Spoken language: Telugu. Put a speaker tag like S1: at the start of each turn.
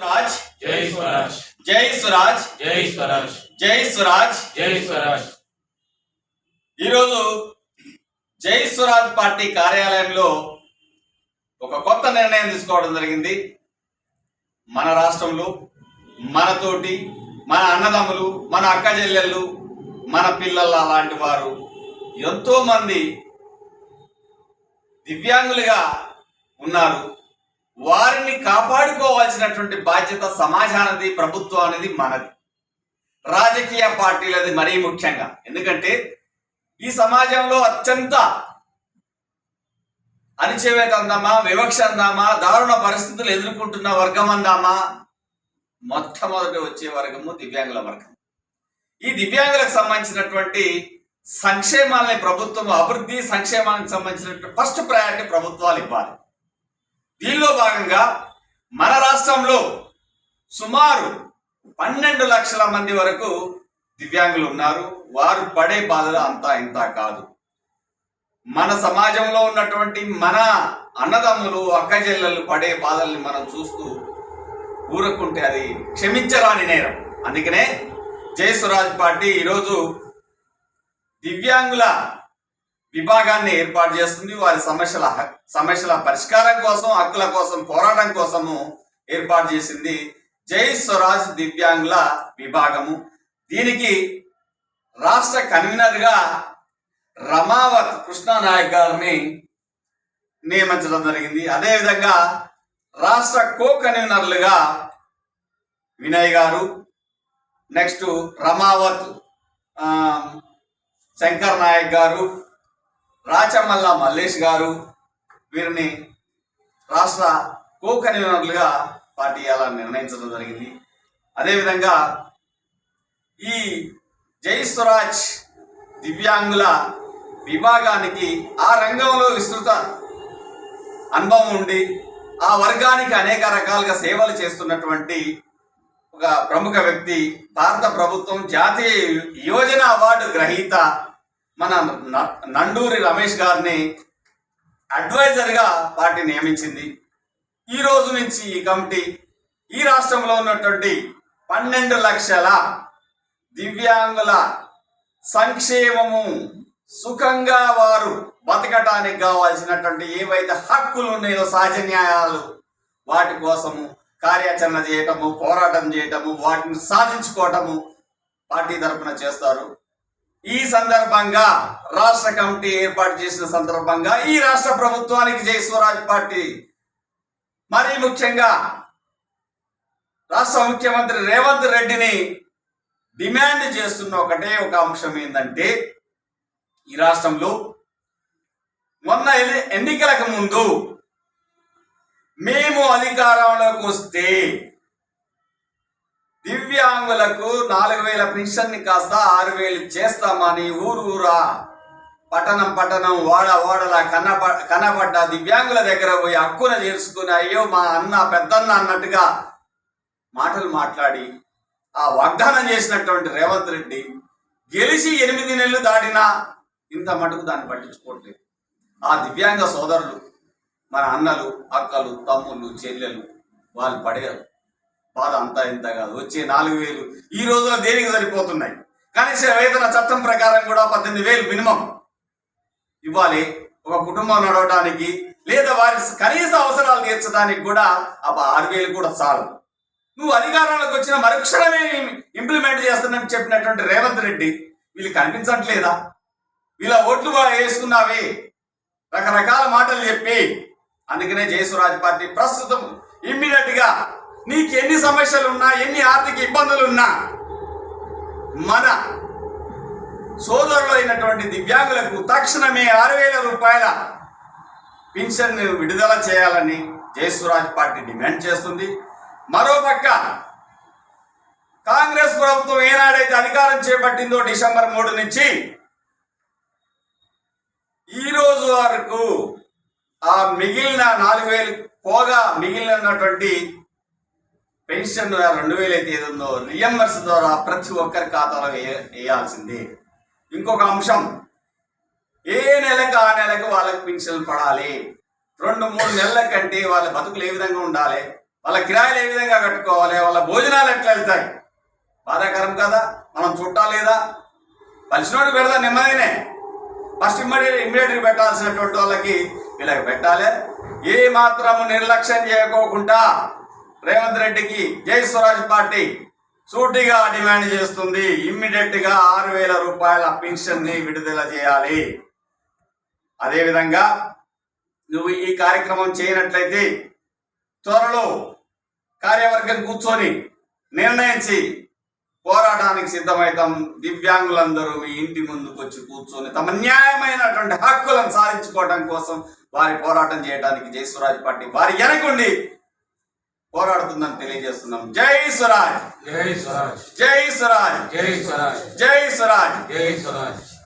S1: స్వరాజ్
S2: జై స్వరాజ్.
S1: జై స్వరాజ్.
S2: జై స్వరాజ్.
S1: జై స్వరాజ్.
S2: జై స్వరాజ్.
S1: ఈరోజు జై స్వరాజ్ పార్టీ కార్యాలయంలో ఒక కొత్త నిర్ణయం తీసుకోవడం జరిగింది. మన రాష్ట్రంలో మనతోటి మన అన్నదమ్ములు మన అక్క చెల్లెళ్ళు మన పిల్లల లాంటి వారు ఎంతో మంది దివ్యాంగులుగా ఉన్నారు. వారిని కాపాడుకోవాల్సినటువంటి బాధ్యత సమాజానిది ప్రభుత్వం అనేది మనది. రాజకీయ పార్టీలది మరీ ముఖ్యంగా. ఎందుకంటే ఈ సమాజంలో అత్యంత అణిచివేత అందామా వివక్ష అందామా దారుణ పరిస్థితులు ఎదుర్కొంటున్న వర్గం అందామా మొట్టమొదటి వచ్చే వర్గము దివ్యాంగుల వర్గం. ఈ దివ్యాంగులకు సంబంధించినటువంటి సంక్షేమాలని ప్రభుత్వం అభివృద్ధి సంక్షేమానికి సంబంధించినటువంటి ఫస్ట్ ప్రయారిటీ ప్రభుత్వాలు ఇవ్వాలి. దీనిలో భాగంగా మన రాష్ట్రంలో సుమారు పన్నెండు లక్షల మంది వరకు దివ్యాంగులు ఉన్నారు. వారు పడే బాధలు అంతా ఇంత కాదు. మన సమాజంలో ఉన్నటువంటి మన అన్నదమ్ములు అక్కజెల్లలు పడే బాధల్ని మనం చూస్తూ ఊరుకుంటే అది క్షమించరాని నేరం. అందుకనే జయసురాజ్ స్వరాజ్ పార్టీ ఈరోజు దివ్యాంగుల విభాగాన్ని ఏర్పాటు చేస్తుంది. వారి సమస్యల సమస్యల పరిష్కారం కోసం హక్కుల కోసం పోరాటం కోసము ఏర్పాటు చేసింది జై స్వరాజ్ దివ్యాంగుల విభాగము. దీనికి రాష్ట్ర కన్వీనర్గా రమావత్ కృష్ణానాయక్ గారిని నియమించడం జరిగింది. అదేవిధంగా రాష్ట్ర కో కన్వీనర్లుగా వినయ్ గారు నెక్స్ట్ రమావత్ శంకర్ నాయక్ గారు రాచమల్ల మల్లేష్ గారు వీరిని రాష్ట్ర కో కన్వీనర్లుగా పార్టీ అలా నిర్ణయించడం జరిగింది. అదేవిధంగా ఈ జై స్వరాజ్ దివ్యాంగుల విభాగానికి ఆ రంగంలో విస్తృత అనుభవం ఉండి ఆ వర్గానికి అనేక రకాలుగా సేవలు చేస్తున్నటువంటి ఒక ప్రముఖ వ్యక్తి భారత ప్రభుత్వం జాతీయ యోజన అవార్డు గ్రహీత మన న- నండూరి రమేష్ గారిని అడ్వైజర్గా పార్టీ నియమించింది. ఈ రోజు నుంచి ఈ కమిటీ ఈ రాష్ట్రంలో ఉన్నటువంటి పన్నెండు లక్షల దివ్యాంగుల సంక్షేమము సుఖంగా వారు బతకటానికి కావాల్సినటువంటి ఏవైతే హక్కులు ఉన్నాయో సహజ న్యాయాలు వాటి కోసము కార్యాచరణ చేయటము పోరాటం చేయటము వాటిని సాధించుకోవటము పార్టీ తరఫున చేస్తారు. ఈ సందర్భంగా రాష్ట్ర కమిటీ ఏర్పాటు చేసిన సందర్భంగా ఈ రాష్ట్ర ప్రభుత్వానికి జై స్వరాజ్ పార్టీ. మరీ ముఖ్యంగా రాష్ట్ర ముఖ్యమంత్రి రేవంత్ రెడ్డిని డిమాండ్ చేస్తున్న ఒకటే ఒక అంశం ఏంటంటే ఈ రాష్ట్రంలో మొన్న ఎన్ని- ఎన్నికలకు ముందు మేము అధికారంలోకి వస్తే దివ్యాంగులకు నాలుగు వేల పెన్షన్ని కాస్త ఆరు వేలు చేస్తామని ఊరు ఊరా పట్టణం పట్టణం వాడ వాడల కన్నప కనబడ్డ దివ్యాంగుల దగ్గర పోయి హక్కున చేసుకుని అయ్యో మా అన్న పెద్దన్న అన్నట్టుగా మాటలు మాట్లాడి ఆ వాగ్దానం చేసినటువంటి రేవంత్ రెడ్డి గెలిచి ఎనిమిది నెలలు దాటినా ఇంత మటుకు దాన్ని పట్టించుకోవట్లేదు. ఆ దివ్యాంగ సోదరులు మన అన్నలు అక్కలు తమ్ముళ్ళు చెల్లెలు వాళ్ళు పడేరు. బాధ అంతా ఇంత కాదు. వచ్చే నాలుగు వేలు ఈ రోజున దేనికి సరిపోతున్నాయి? కనీస వేతన చట్టం ప్రకారం కూడా పద్దెనిమిది వేలు మినిమం. ఇవ్వాలి. ఒక కుటుంబం నడవడానికి లేదా వారి కనీస అవసరాలు తీర్చడానికి కూడా ఆ ఆరు వేలు కూడా చాలు. నువ్వు అధికారంలోకి వచ్చిన మరుక్షణమే ఇంప్లిమెంట్ చేస్తానని చెప్పినటువంటి రేవంత్ రెడ్డి వీళ్ళు కనిపించట్లేదా? వీళ్ళ ఓట్లు వేసుకున్నావి వేసుకున్నావే. రకరకాల మాటలు చెప్పి అందుకనే జయసురాజ్ పార్టీ ప్రస్తుతం ఇమ్మీడియట్గా నీకు ఎన్ని సమస్యలు ఉన్నా ఎన్ని ఆర్థిక ఇబ్బందులు ఉన్నా మన సోదరులు అయినటువంటి దివ్యాంగులకు తక్షణమే ఆరు వేల రూపాయల పింఛన్ విడుదల చేయాలని జయసురాజ్ పార్టీ డిమాండ్ చేస్తుంది. మరోపక్క కాంగ్రెస్ ప్రభుత్వం ఏనాడైతే అధికారం చేపట్టిందో డిసెంబర్ మూడు నుంచి ఈ రోజు వరకు ఆ మిగిలిన నాలుగు వేలు పోగా మిగిలినటువంటి పెన్షన్ రెండు వేలు అయితే ఏదుందో రియంబర్స్ ద్వారా ప్రతి ఒక్కరి ఖాతాలో వేయ- వేయాల్సిందే. ఇంకొక అంశం. ఏ నెలకు ఆ నెలకు వాళ్ళకి పెన్షన్ పడాలి? రెండు మూడు నెలల కంటే వాళ్ళ బతుకులు ఏ విధంగా ఉండాలి? వాళ్ళ కిరాయిలు ఏ విధంగా కట్టుకోవాలి? వాళ్ళ భోజనాలు ఎట్లా వెళ్తాయి? బాధాకరం కదా? మనం చుట్టాలేదా కలిసినోడు పెడదా నెమ్మదినే. ఫస్ట్ ఇమ్మీడియట్ ఇమ్మీడియట్గా పెట్టాల్సినటువంటి వాళ్ళకి వీళ్ళకి పెట్టాలి. ఏ మాత్రము నిర్లక్ష్యం చేయకోకుండా రేవంత్ రెడ్డికి జై స్వరాజ్ పార్టీ సూటిగా డిమాండ్ చేస్తుంది. ఇమ్మీడియట్గా ఆరు వేల రూపాయల పెన్షన్ని విడుదల చేయాలి. అదేవిధంగా నువ్వు ఈ కార్యక్రమం చేయనట్లయితే త్వరలో కార్యవర్గం కూర్చొని నిర్ణయించి పోరాటానికి సిద్ధమవుతాం. దివ్యాంగులందరూ మీ ఇంటి ముందుకు వచ్చి కూర్చొని తమ న్యాయమైనటువంటి హక్కులను సాధించుకోవడం కోసం వారి పోరాటం చేయడానికి జయస్వరాజ్ పార్టీ వారి వెనకుండి పోరాడుతుందని తెలియజేస్తున్నాం. జై స్వరాజ్.
S2: జై స్వరాజ్.
S1: జై స్వరాజ్.
S2: జై స్వరాజ్.
S1: జై స్వరాజ్.
S2: జై స్వరాజ్.